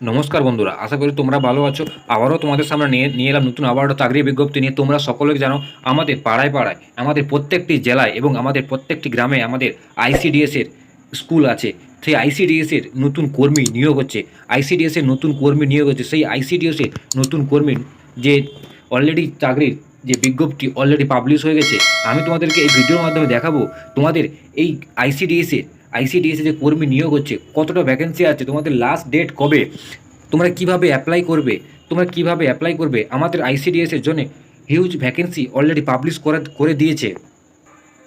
নমস্কার বন্ধুরা, আশা করি তোমরা ভালো আছো। আবারও তোমাদের সামনে নিয়ে নিয়ে এলাম নতুন আবারও চাকরি বিজ্ঞপ্তি নিয়ে। তোমরা সকলে জানো, আমাদের পাড়ায় পাড়ায়, আমাদের প্রত্যেকটি জেলায় এবং আমাদের প্রত্যেকটি গ্রামে আমাদের আইসিডিএসের স্কুল আছে। সেই আইসিডিএসের নতুন কর্মী নিয়োগ হচ্ছে। আইসিডিএসের নতুন কর্মী নিয়োগ হচ্ছে। সেই আইসিডিএসের নতুন কর্মী যে অলরেডি চাকরির যে বিজ্ঞপ্তি অলরেডি পাবলিশ হয়ে গেছে। আমি তোমাদেরকে এই ভিডিওর মাধ্যমে দেখাবো। তোমাদের এই আইসিডিএস এর আইসিডিএস যে কর্মী নিয়োগ হচ্ছে, কতটা ভ্যাকেন্সি আছে, তোমাদের লাস্ট ডেট কবে, তোমরা কীভাবে অ্যাপ্লাই করবে, তোমরা কীভাবে অ্যাপ্লাই করবে, আমাদের আইসিডিএস এর জন্য হিউজ ভ্যাকেন্সি অলরেডি পাবলিশ করে করে দিয়েছে।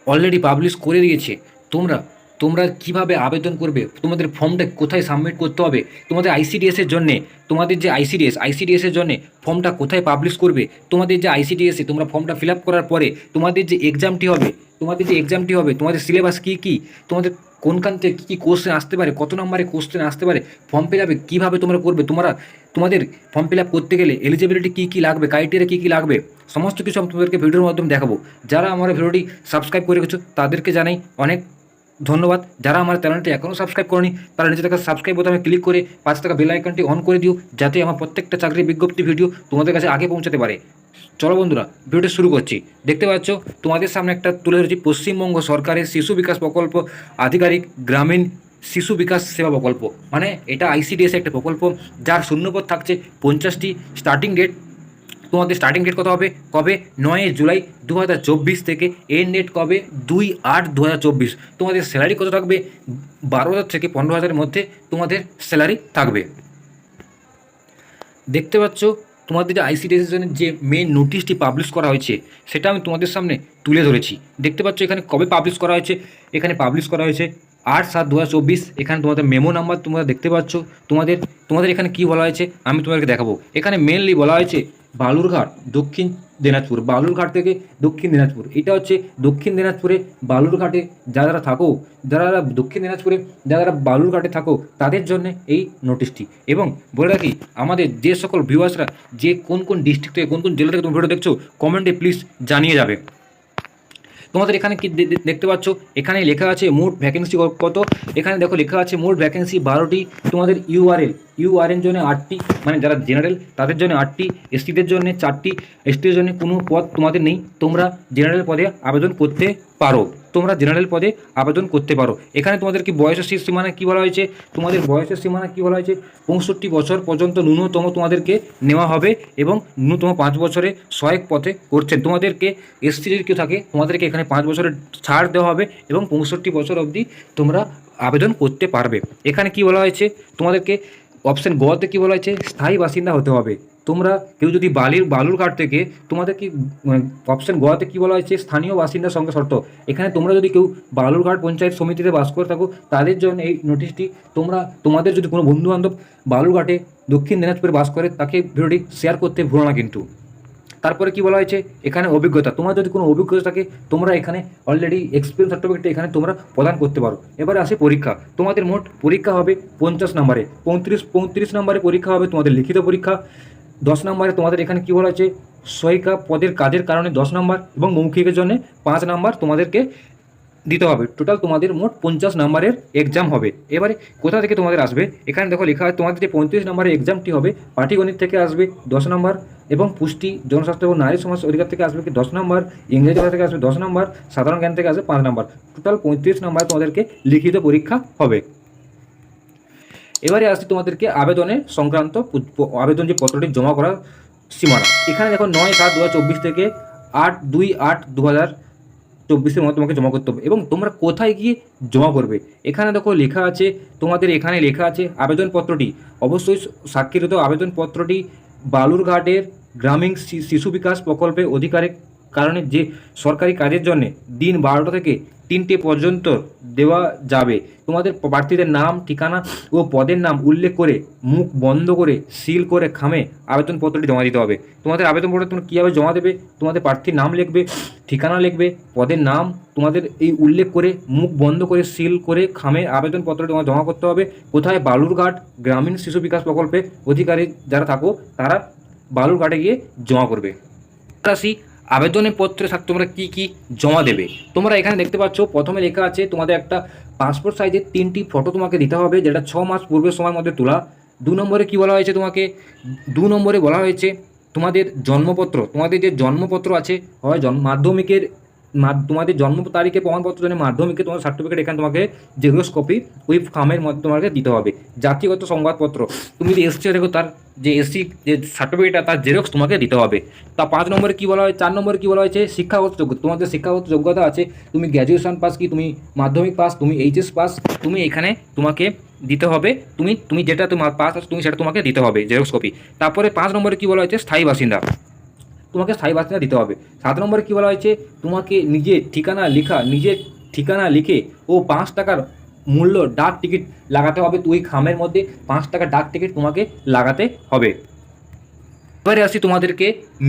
অলরেডি পাবলিশ করে দিয়েছে। তোমরা তোমরা কীভাবে আবেদন করবে, তোমাদের ফর্মটা কোথায় সাবমিট করতে হবে, তোমাদের আইসিডিএসের জন্যে, তোমাদের যে আইসিডিএস আইসিডিএসের জন্যে ফর্মটা কোথায় পাবলিশ করবে, তোমাদের যে আইসিডিএস তোমরা ফর্মটা ফিল করার পরে, তোমাদের যে এক্সামটি হবে, তোমাদের যে এক্সামটি হবে, তোমাদের সিলেবাস কী কী, তোমাদের কোনখান থেকে কী কী কোশ্চেন আসতে পারে, কত নম্বরে কোশ্চেন আসতে পারে ফর্ম ফিল আপে কীভাবে তোমরা করবে, তোমরা, তোমাদের ফর্ম ফিল আপ করতে গেলে এলিজিবিলিটি কী কী লাগবে ক্রাইটেরিয়া কী কী লাগবে, সমস্ত কিছু আমি তোমাদেরকে ভিডিওর মাধ্যমে দেখাবো। যারা আমার ভিডিওটি সাবস্ক্রাইব করে রেখেছো, তাদেরকে জানাই অনেক ধন্যবাদ। যারা আমার চ্যানেলটি এখনও সাবস্ক্রাইব করেনি, তারা নিচে থাকা সাবস্ক্রাইব বোতামে ক্লিক করে পাঁচ টাকা বেল আইকনটি অন করে দিও, যাতে আমার প্রত্যেকটা চাকরির বিজ্ঞপ্তি ভিডিও তোমাদের কাছে আগে পৌঁছাতে পারে। চলো বন্ধুরা, ভিডিওটি শুরু করছি। দেখতে পাচ্ছ, তোমাদের সামনে একটা তুলে ধরেছি পশ্চিমবঙ্গ সরকারের শিশু বিকাশ প্রকল্প, আধিকারিক গ্রামীণ শিশু বিকাশ সেবা প্রকল্প। মানে এটা আইসিডিএস একটা প্রকল্প, যার শূন্যপদ থাকছে পঞ্চাশটি স্টার্টিং ডেট তোমাদের স্টার্টিং ডেট কত হবে? কবে? নয় জুলাই দু হাজার চব্বিশ থেকে। এন্ড ডেট কবে? দুই আট দু তোমাদের স্যালারি কত থাকবে? বারো হাজার থেকে পনেরো হাজারের মধ্যে তোমাদের স্যালারি থাকবে। দেখতে পাচ্ছ তোমাদের যে আইসি ডিসিশনের যে মেন নোটিশটি পাবলিশ করা হয়েছে, সেটা আমি তোমাদের সামনে তুলে ধরেছি। দেখতে পাচ্ছ এখানে কবে পাবলিশ করা হয়েছে? এখানে পাবলিশ করা হয়েছে আট সাত দু এখানে তোমাদের মেমো নাম্বার তোমরা দেখতে পাচ্ছ। তোমাদের তোমাদের এখানে কি বলা হয়েছে? আমি তোমাদেরকে দেখাবো। এখানে মেনলি বলা হয়েছে বালুরঘাট, দক্ষিণ দিনাজপুর, বালুরঘাট থেকে দক্ষিণ দিনাজপুর। এটা হচ্ছে দক্ষিণ দিনাজপুরে বালুরঘাটে যারা যারা থাকো, যারা যারা দক্ষিণ দিনাজপুরে যারা যারা বালুরঘাটে থাকো, তাদের জন্য এই নোটিশটি। এবং বলে রাখি, আমাদের যে সকল ভিউয়ার্সরা যে কোন কোন ডিস্ট্রিক্ট থেকে, কোন কোন জেলা থেকে তুমি ভিডিও দেখছ কমেন্টে প্লিজ জানিয়ে যাবে। তোমাদের এখানে কি দেখতে পাচ্ছ? এখানে লেখা আছে মোট ভ্যাকেন্সি কত? এখানে দেখো লেখা আছে মোট ভ্যাকেন্সি বারোটি তোমাদের ইউআরএল ইউআরএন জন্য আটটি মানে যারা জেনারেল, তাদের জন্য আটটি, এসটিদের জন্য চারটি, এসটির জন্য কোনো পদ তোমাদের নেই। তোমরা জেনারেল পদে আবেদন করতে পারো। তোমরা জেনারেল পদে আবেদন করতে পারো। এখানে তোমাদের কি বয়সের সী- সীমানা কী বলা হয়েছে? তোমাদের বয়সের সীমানা কী বলা হয়েছে? পঁয়ষট্টি বছর পর্যন্ত ন্যূনতম তোমাদেরকে নেওয়া হবে এবং ন্যূনতম পাঁচ বছরে সহায়ক পথে করছেন তোমাদেরকে এসসি যদি কেউ থাকে, তোমাদেরকে এখানে পাঁচ বছরের ছাড় দেওয়া হবে এবং পঁয়ষট্টি বছর অবধি তোমরা আবেদন করতে পারবে। এখানে কি বলা হয়েছে? তোমাদেরকে অপশন গোয়াতে কী বলা হয়েছে? স্থায়ী বাসিন্দা হতে হবে। তোমরা কেউ যদি বালির বালুরঘাট থেকে তোমাদের কি অপশন গোয়াতে কী বলা হয়েছে? স্থানীয় বাসিন্দার সঙ্গে শর্ত। এখানে তোমরা যদি কেউ বালুরঘাট পঞ্চায়েত সমিতিতে বাস করে থাকো, তাদের জন্য এই নোটিশটি তোমরা, তোমাদের যদি কোনো বন্ধু বান্ধব বালুরঘাটে দক্ষিণ দিনাজপুরে বাস করে, তাকে ভিডিওটি শেয়ার করতে ভুলো না কিন্তু। তারপরে কি বলা হয়েছে? এখানে অভিজ্ঞতা। তোমার যদি কোনো অভিজ্ঞতা থাকে, তোমরা এখানে অলরেডি এক্সপিরিয়েন্স সার্টিফিকেট এখানে তোমরা প্রদান করতে পারো। এবারে আসে পরীক্ষা। তোমাদের মোট পরীক্ষা হবে পঞ্চাশ নম্বরে। পঁয়ত্রিশ পঁয়ত্রিশ নম্বরে পরীক্ষা হবে তোমাদের লিখিত পরীক্ষা। দশ নম্বরে তোমাদের এখানে কী বলা হয়েছে? সহায়িকা পদের কাজের কারণে দশ নম্বর এবং মৌখিকের জন্য পাঁচ নম্বর তোমাদেরকে দিতে হবে। টোটাল তোমাদের মোট পঞ্চাশ নম্বরের এক্সাম হবে। এবারে কোথা থেকে তোমাদের আসবে? এখানে দেখো লেখা হয় তোমাদের যে পঁয়ত্রিশ নম্বরের এক্সামটি হবে, পাটিগণিত থেকে আসবে দশ নম্বর এবং পুষ্টি, জনস্বাস্থ্য এবং নারী সমাজ অধিকার থেকে আসবে কি দশ নম্বর, ইংরেজি ভাষা থেকে আসবে দশ নম্বর, সাধারণ জ্ঞান থেকে আসবে পাঁচ নম্বর। টোটাল পঁয়ত্রিশ নম্বর তোমাদেরকে লিখিত পরীক্ষা হবে। এবারে আসছে তোমাদেরকে আবেদনের সংক্রান্ত আবেদন যে পত্রটি জমা করার সীমানা। এখানে দেখো নয় সাত দু থেকে আট দুই আট দু চব্বিশের মধ্যে তোমাকে জমা করতে হবে এবং তোমরা কোথায় গিয়ে জমা করবে? এখানে দেখো লেখা আছে, তোমাদের এখানে লেখা আছে আবেদনপত্রটি। অবশ্যই স্বাক্ষরিত আবেদনপত্রটি বালুরঘাটের গ্রামীণ শিশু বিকাশ প্রকল্পে অধিকারের কারণে যে সরকারি কাজের জন্য দিন বারোটা থেকে তিনটে পর্যন্ত দেওয়া যাবে। তোমাদের প্রার্থীদের নাম, ঠিকানা ও পদের নাম উল্লেখ করে মুখ বন্ধ করে, সিল করে খামে আবেদনপত্রটি জমা দিতে হবে। তোমাদের আবেদনপত্র তোমরা কীভাবে জমা দেবে, তোমাদের প্রার্থীর নাম লিখবে, ঠিকানা লিখবে, পদের নাম, তোমাদের এই উল্লেখ করে মুখ বন্ধ করে, সিল করে খামে আবেদনপত্র তোমার জমা করতে হবে। কোথায়? বালুরঘাট গ্রামীণ শিশু বিকাশ প্রকল্পে অধিকারী যারা থাকো, তারা বালুরঘাটে গিয়ে জমা করবে। আসি আবেদনের পত্রে তোমরা কি কি জমা দেবে? তোমরা এখানে দেখতে পাচ্ছ, প্রথমে লেখা আছে, তোমাদের একটা পাসপোর্ট সাইজের তিনটি ফটো তোমাকে দিতে হবে, যেটা ছ মাস পূর্বের সময়ের মধ্যে তোলা। দু নম্বরে কি বলা হয়েছে তোমাকে? দু নম্বরে বলা হয়েছে তোমাদের জন্মপত্র। তোমাদের যে জন্মপত্র আছে, হয় মাধ্যমিকের তোমাদের জন্ম তারিখে প্রমাণপত্র জন্য মাধ্যমিকে তোমার সার্টিফিকেট এখানে তোমাকে জেরক্স কপি ওই খামের মধ্যে তোমাকে দিতে হবে। জাতিগত সংবাদপত্র। তুমি যদি এসসি দেখো তার যে এসসি যে সার্টিফিকেটটা তার জেরক্স তোমাকে দিতে হবে। তা পাঁচ নম্বরে কী বলা হয় চার নম্বরে কী বলা হয়েছে? শিক্ষাগত যোগ্যতা তোমাদের শিক্ষাগত যোগ্যতা আছে। তুমি গ্র্যাজুয়েশন পাস কি? তুমি মাধ্যমিক পাস তুমি এইচএস পাস তুমি এখানে তোমাকে দিতে হবে। তুমি তুমি যেটা তোমার পাস আছে, তুমি সেটা তোমাকে দিতে হবে জেরক্স কপি তারপরে পাঁচ নম্বরে কী বলা হয়েছে? স্থায়ী বাসিন্দা। তোমাকে স্থায়ী বাসিন্দা দিতে হবে। সাত নম্বরে কী বলা হয়েছে? তোমাকে নিজের ঠিকানা লেখা, নিজের ঠিকানা লিখে ও পাঁচ টাকার মূল্য ডাক টিকিট লাগাতে হবে। ওই খামের মধ্যে পাঁচ টাকা ডাক টিকিট তোমাকে লাগাতে হবে। এবারে আসি তোমাদেরকে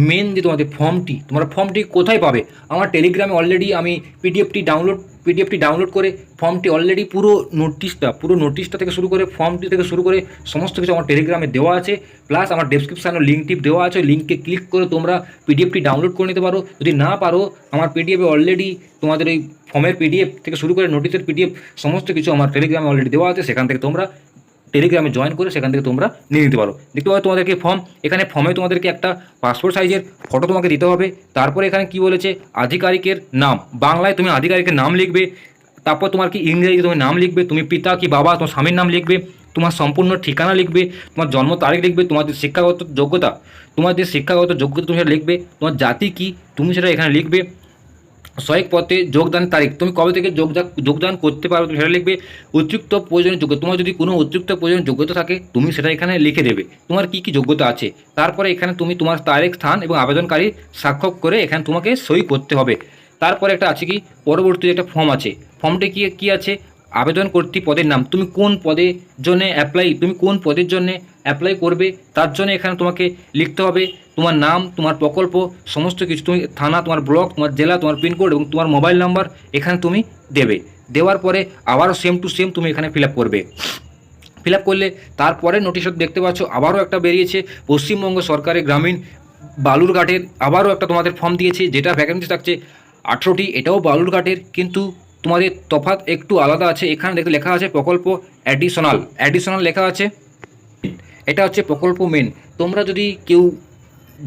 মেন যে তোমাদের ফর্মটি তোমরা ফর্মটি কোথায় পাবে? আমার টেলিগ্রামে অলরেডি আমি পিডিএফটি ডাউনলোড পিডিএফটি ডাউনলোড করে ফর্মটি অলরেডি পুরো নোটিশটা পুরো নোটিশটা থেকে শুরু করে ফর্মটি থেকে শুরু করে সমস্ত কিছু আমার টেলিগ্রামে দেওয়া আছে। প্লাস আমার ডেসক্রিপশানে লিঙ্কটি দেওয়া আছে লিঙ্কে ক্লিক করে তোমরা পিডিএফটি ডাউনলোড করে নিতে পারো। যদি না পারো, আমার পিডিএফে অলরেডি তোমাদের এই ফর্মের পিডিএফ থেকে শুরু করে নোটিশের পিডিএফ সমস্ত কিছু আমার টেলিগ্রামে অলরেডি দেওয়া আছে। সেখান থেকে তোমরা টেলিগ্রামে জয়েন করে সেখান থেকে তোমরা নিয়ে নিতে পারো। দেখতে পাবে তোমাদেরকে ফর্ম এখানে ফর্মে তোমাদেরকে একটা পাসপোর্ট সাইজের ফটো তোমাকে দিতে হবে। তারপরে এখানে কি বলেছে? আধিকারিকের নাম। বাংলায় তুমি আধিকারিকের নাম লিখবে, তারপর তোমার কি ইংরেজিতে তুমি নাম লিখবে, তুমি পিতা কি বাবা, তোমার স্বামীর নাম লিখবে, তোমার সম্পূর্ণ ঠিকানা লিখবে, তোমার জন্ম তারিখ লিখবে তোমাদের শিক্ষাগত যোগ্যতা তোমাদের শিক্ষাগত যোগ্যতা তুমি সেটা লিখবে, তোমার জাতি কি, তুমি সেটা এখানে লিখবে। সহায়ক পথে যোগদান তারিখ। তুমি কবে থেকে যোগদান যোগদান করতে পারো তুমি সেটা লিখবে অতিরিক্ত প্রয়োজনীয় যোগ্য, তোমার যদি কোনো অতিরিক্ত প্রয়োজনীয় যোগ্যতা থাকে, তুমি সেটা এখানে লিখে দেবে। তোমার কি কি যোগ্যতা আছে? তারপরে এখানে তুমি তোমার তারিখ, স্থান এবং আবেদনকারী স্বাক্ষর করে এখানে তোমাকে সই করতে হবে। তারপরে একটা আছে কি? পরবর্তী একটা ফর্ম আছে। ফর্মটি কি, কী আছে? আবেদন কর্তৃ পদের নাম। তুমি কোন পদের জন্য অ্যাপ্লাই তুমি কোন পদের জন্য অ্যাপ্লাই করবে, তার জন্য এখানে তোমাকে লিখতে হবে তোমার নাম, তোমার প্রকল্প, সমস্ত কিছু। তুমি থানা, তোমার ব্লক, তোমার জেলা, তোমার পিনকোড এবং তোমার মোবাইল নাম্বার এখানে তুমি দেবে। দেওয়ার পরে আবারও সেম টু সেম তুমি এখানে ফিল করবে। ফিল করলে তারপরে নোটিশ দেখতে পাচ্ছ, আবারও একটা বেরিয়েছে পশ্চিমবঙ্গ সরকারের গ্রামীণ বালুরঘাটের, আবারও একটা তোমাদের ফর্ম দিয়েছে, যেটা ভ্যাকেন্সি থাকছে আঠেরোটি, এটাও বালুরঘাটের, কিন্তু তোমাদের তফাৎ একটু আলাদা আছে। এখানে দেখতে লেখা আছে প্রকল্প অ্যাডিশনাল অ্যাডিশনাল লেখা আছে। এটা হচ্ছে প্রকল্প মেন তোমরা যদি কেউ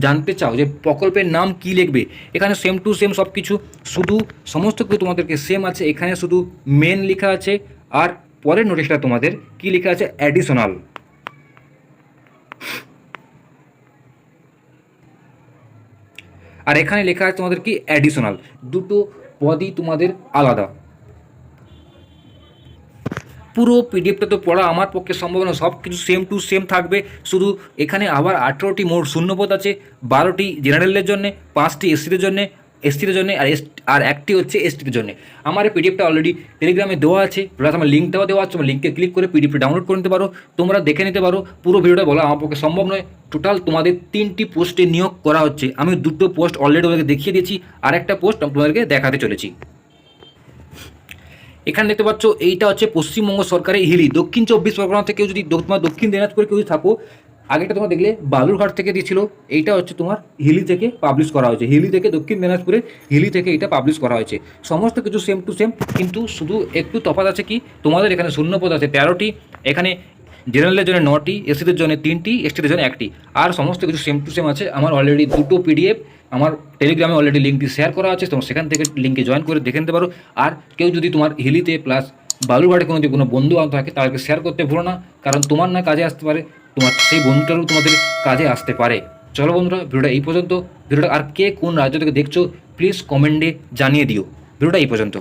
জানতে চাও যে প্রকল্পের নাম কি লিখবে, এখানে সেম টু সেম সব কিছু শুধু সমস্ত কিছু তোমাদেরকে সেম আছে। এখানে শুধু মেন লেখা আছে আর পরের নোটিশটা তোমাদের কি লেখা আছে? অ্যাডিশনাল আর এখানে লেখা আছে তোমাদের কি? অ্যাডিশনাল দুটো পদই তোমাদের আলাদা। পুরো পিডিএফটা তো পড়া আমার পক্ষে সম্ভব না সব কিছু সেম টু সেম থাকবে। শুধু এখানে আবার আঠেরোটি মোট শূন্যপদ আছে, বারোটি জেনারেলের জন্য, পাঁচটি এসসিদের জন্য এসটির জন্য, আর এস আর একটি হচ্ছে এসটির জন্য। আমার এই পিডিএফটা অলরেডি টেলিগ্রামে দেওয়া আছে প্লাস আমার লিঙ্কটাও দেওয়া আছে লিঙ্কে ক্লিক করে পিডিএফটা ডাউনলোড করে নিতে পারো। তোমরা দেখে নিতে পারো, পুরো ভিডিওটা বলা আমার পক্ষে সম্ভব নয়। টোটাল তোমাদের তিনটি পোস্টে নিয়োগ করা হচ্ছে। আমি দুটো পোস্ট অলরেডি তোমাদেরকে দেখিয়ে দিয়েছি আর একটা পোস্ট তোমাদেরকে দেখাতে চলেছি। এখানে দেখতে পাচ্ছ, এইটা হচ্ছে পশ্চিমবঙ্গ সরকারের হিলি। দক্ষিণ চব্বিশ পরগনা থেকে যদি তোমার দক্ষিণ দিনাজপুরে কেউ থাকো আগেটা তোমার দেখলে বালুরঘাট থেকে দিয়েছিল, এইটা হচ্ছে তোমার হিলি থেকে পাবলিশ করা হয়েছে। হিলি থেকে দক্ষিণ দিনাজপুরে হিলি থেকে এটা পাবলিশ করা হয়েছে। সমস্ত কিছু সেম টু সেম কিন্তু শুধু একটু তফাত আছে কি, তোমাদের এখানে শূন্যপদ আছে তেরোটি। এখানে জেনারেলের জন্য নটি এসিদের জন্য তিনটি এসটিদের জন্য একটি। আর সমস্ত কিছু সেম টু সেম আছে। আমার অলরেডি দুটো পিডিএফ আমার টেলিগ্রামে অলরেডি লিঙ্কটি শেয়ার করা আছে, তোমরা সেখান থেকে লিঙ্কে জয়েন করে দেখে নিতে পারো। আর কেউ যদি তোমার হিলিতে প্লাস বালুরঘাটে কোনো যদি কোনো বন্ধু থাকে, তাদেরকে শেয়ার করতে ভুলো না। কারণ তোমার না কাজে আসতে পারে, তোমার সেই বন্ধুটারও তোমাদের কাজে আসতে পারে। চলো বন্ধুরা, ভিডিওটা এই পর্যন্ত। ভিডিওটা আর কে কোন রাজ্য থেকে দেখছ প্লিজ কমেন্টে জানিয়ে দিও। ভিডিওটা এই পর্যন্ত।